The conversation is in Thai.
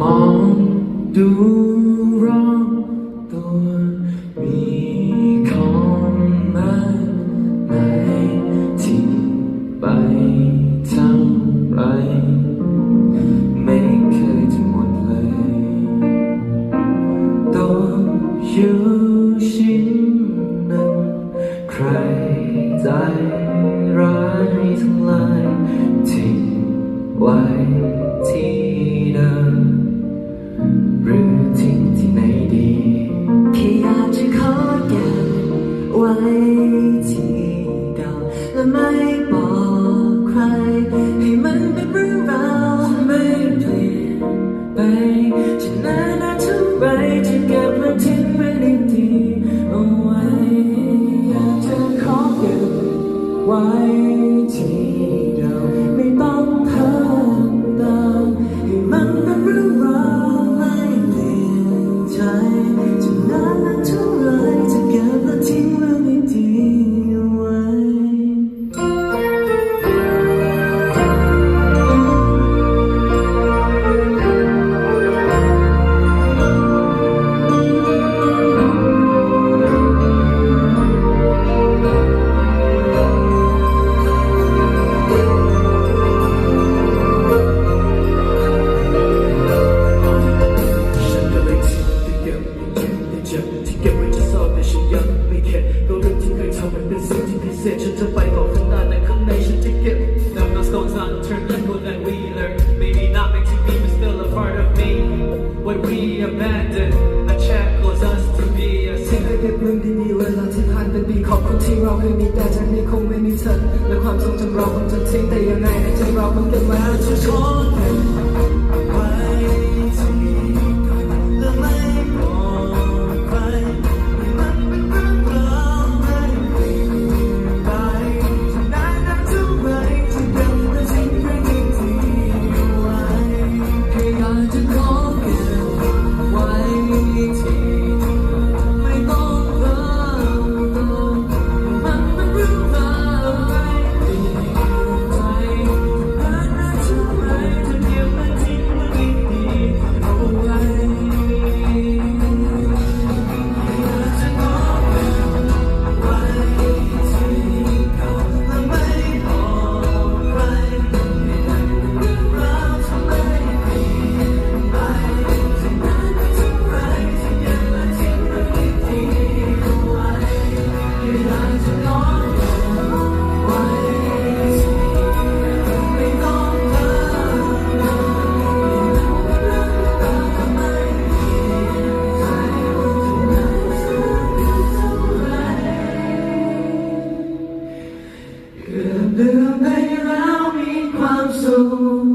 มองดูรอบตัวมีของมากมายที่ไปเท่าไร ไม่เคยจะหมดเลยตัวอยู่ ไว้ที่เก่าและไม่บอก ษฉันจะไปต่อข้างหน้าแต่ข้างในฉันจะเก็บ Now no stones unturned, people that we learn. Maybe not meant to be, but still a part of me. What we abandon, a shackles us to be a ที่เคยเก็บเรื่องดีๆเวลาที่ผ่านเป็นปีขอบคุณที่เราเคยมีแต่จากนี้คงไม่มีเธอและความทรงจำเราคงจะทิ้งแต่ยังไงในใจเราคงเก็บไว้ให้ทุกคนไเ